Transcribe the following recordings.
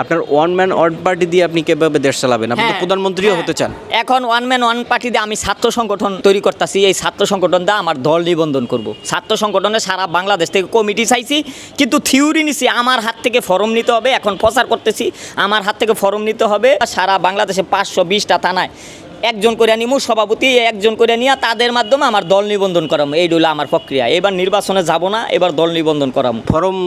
আপনার one man one party দিয়ে আপনি কীভাবে দেশ চালাবেন? আপনি তো হ্যাঁ, প্রধানমন্ত্রীও হ্যাঁ। হতে চান। এখন ওয়ান ম্যান ওয়ান পার্টি দিয়ে আমি ছাত্র সংগঠন তৈরি করতেছি এই ছাত্র সংগঠন সংগঠনটা আমার দল নিবন্ধন করব। ছাত্র সংগঠনে সারা বাংলাদেশ থেকে কমিটি চাইছি কিন্তু থিওরি নিছি আমার হাত থেকে ফর্ম নিতে হবে এখন প্রচার করতেছি আমার হাত থেকে ফর্ম নিতে হবে সারা বাংলাদেশে পাঁচশো বিশটা থানায়। একজন করে নিমু সভাপতি একজন করে নিয়ে তাদের মাধ্যমে আমার দল নিবন্ধন করাম। এই হলো আমার প্রক্রিয়া। এবার নির্বাচনে যাব না এবার দল নিবন্ধন করাম। ফর্ম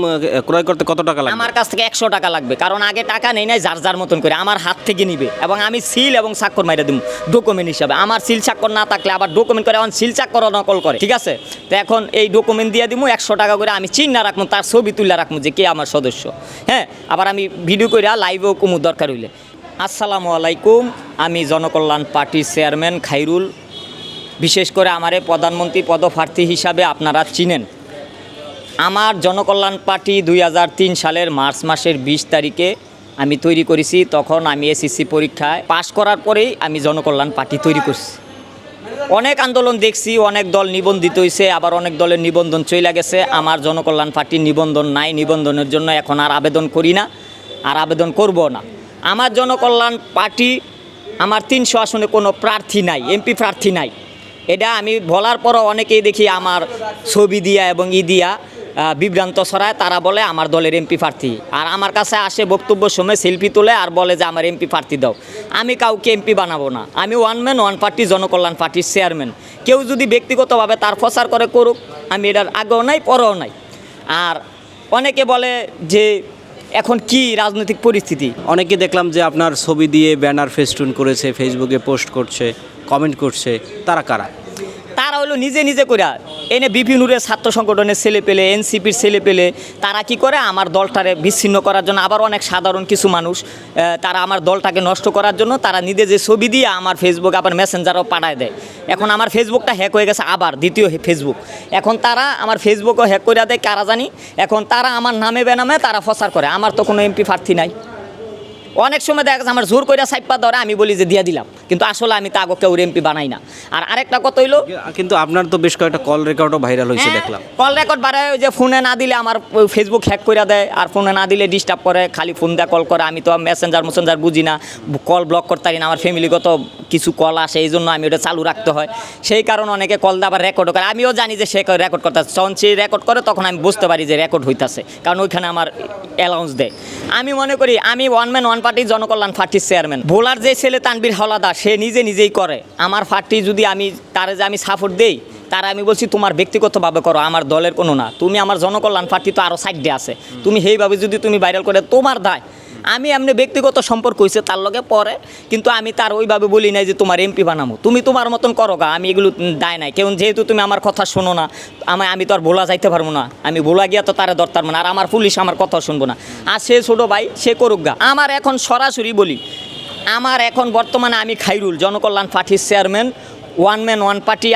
ক্রয় করতে কত টাকা লাগবে? আমার কাছ থেকে একশো টাকা লাগবে কারণ আগে টাকা নেই নাই যার যার মতন করে। আমার হাত থেকে নিবে এবং আমি সিল এবং স্বাক্ষর মাইরে দিব ডকুমেন্ট হিসাবে। আমার সিল স্বাক্ষর না থাকলে আবার ডকুমেন্ট করে এখন সিল স্বাক্ষর নকল করে ঠিক আছে? তো এখন এই ডকুমেন্ট দিয়ে দিব একশো টাকা করে আমি চিন্না রাখব তার ছবি তুলে রাখব যে কে আমার সদস্য। হ্যাঁ? আবার আমি ভিডিও করে লাইভেও কুমু দরকার হইলে। আসসালামু আলাইকুম। আমি জনকল্যাণ পার্টির চেয়ারম্যান খাইরুল। বিশেষ করে আমারে প্রধানমন্ত্রী পদপ্রার্থী হিসাবে আপনারা চিনেন। আমার জনকল্যাণ পার্টি দুই হাজার তিন সালের মার্চ মাসের বিশ তারিখে আমি তৈরি করেছি। তখন আমি এসএসসি পরীক্ষায় পাশ করার পরেই আমি জনকল্যাণ পার্টি তৈরি করছি। অনেক আন্দোলন দেখছি, অনেক দল নিবন্ধিত হয়েছে, আবার অনেক দলের নিবন্ধন চলে গেছে। আমার জনকল্যাণ পার্টির নিবন্ধন নাই, নিবন্ধনের জন্য এখন আর আবেদন করি না, আর আবেদন করব না। আমার জনকল্যাণ পার্টি আমার তিনশো আসনে কোনো প্রার্থী নাই, এমপি প্রার্থী নাই। এটা আমি বলার পরও অনেকেই দেখি আমার ছবি দিয়া এবং ই দিয়া বিভ্রান্ত ছড়ায়, তারা বলে আমার দলের এমপি প্রার্থী। আর আমার কাছে আসে বক্তব্য সময় সেলফি তোলে আর বলে যে আমার এমপি প্রার্থী দাও। আমি কাউকে এমপি বানাবো না। আমি one man one party Janakalyan পার্টির চেয়ারম্যান কেউ যদি ব্যক্তিগতভাবে তার প্রচার করে করুক, আমি এটার আগেও নাই, পরেও নাই। আর অনেকে বলে যে এখন কি রাজনৈতিক পরিস্থিতি? অনেকে দেখলাম যে আপনার ছবি দিয়ে ব্যানার ফেস্টুন করেছে ফেসবুকে পোস্ট করছে কমেন্ট করছে, তারা কারা? তারা হলো নিজে নিজে করে এনে বিভিন্নরে ছাত্র সংগঠনের ছেলে পেলে, এনসিপির ছেলে পেলে, তারা কি করে? আমার দলটারে বিচ্ছিন্ন করার জন্য আবার অনেক সাধারণ কিছু মানুষ তারা আমার দলটাকে নষ্ট করার জন্য তারা নিজে যে ছবি দিয়ে আমার ফেসবুক আবার মেসেঞ্জারও পাঠায় দেয়। এখন আমার ফেসবুকটা হ্যাক হয়ে গেছে আবার, দ্বিতীয় ফেসবুক এখন তারা আমার ফেসবুকও হ্যাক করে দেয়, কারা জানি? এখন তারা আমার নামে বেনামে তারা প্রচার করে, আমার তো কোনো এমপি প্রার্থী নাই। অনেক সময় দেখা যাচ্ছে আমার জোর করে সাইপা ধরে আমি বলি যে দিয়ে দিলাম। কিন্তু আসলে আমি তা আগে কেউ এমপি বানাই না। আর আরেকটা কথা হইল কিন্তু আপনার তো বেশ কয়েকটা কল রেকর্ডও ভাইরাল হয়েছে হ্যাঁ, দেখলাম। কল রেকর্ড বাড়ায় ওই যে ফোনে না দিলে আমার ফেসবুক হ্যাক করে দেয় আর ফোনে না দিলে ডিস্টার্ব করে খালি ফোন দেয় কল করে। আমি তো মেসেঞ্জার মেসেঞ্জার বুঝি না কল ব্লক করতে পারি না। আমার ফ্যামিলিগত কিছু কল আসে এই জন্য আমি ওটা চালু রাখতে হয়। সেই কারণে অনেকে কল দিয়ে আবার রেকর্ড করে। আমিও জানি যে সে রেকর্ড করতে যখন সে রেকর্ড করে তখন আমি বুঝতে পারি যে রেকর্ড হইতাছে। কারণ ওইখানে আমার অ্যালাউন্স দেয়। আমি মনে করি আমি one man one party Janakalyan পার্টির চেয়ারম্যান বোলার যে ছেলে তানবীর হলাদা সে নিজে নিজেই করে। আমার পার্টি যদি আমি, তারে যে আমি সাপোর্ট দেই, তারা আমি বলছি, তোমার ব্যক্তিগতভাবে করো, আমার দলের কোনো না। তুমি আমার জনকল্যাণ পার্টি তো আরও সাইডে আছে। তুমি সেইভাবে যদি তুমি ভাইরাল করে, তোমার দায়। আমি এমনি ব্যক্তিগত সম্পর্ক হয়েছে তার লগে পরে, কিন্তু আমি তার ওইভাবে বলি নাই যে তোমার এমপি বানাবো তুমি তোমার মতন করো গা, আমি এগুলো দায় নাই। কেউ যেহেতু তুমি আমার কথা শোনো না আমায় আমি তো আর বলা যাইতে পারব না। আমি বলা গিয়া তো তারে দরকার না, আর আমার পুলিশ আমার কথা শুনব না। আর সে ছোটো ভাই, সে করুক গা। আমার এখন সরাসরি বলি, আমার এখন বর্তমানে আমি খাইরুল, জনকল্যাণ পার্টির chairman one man one party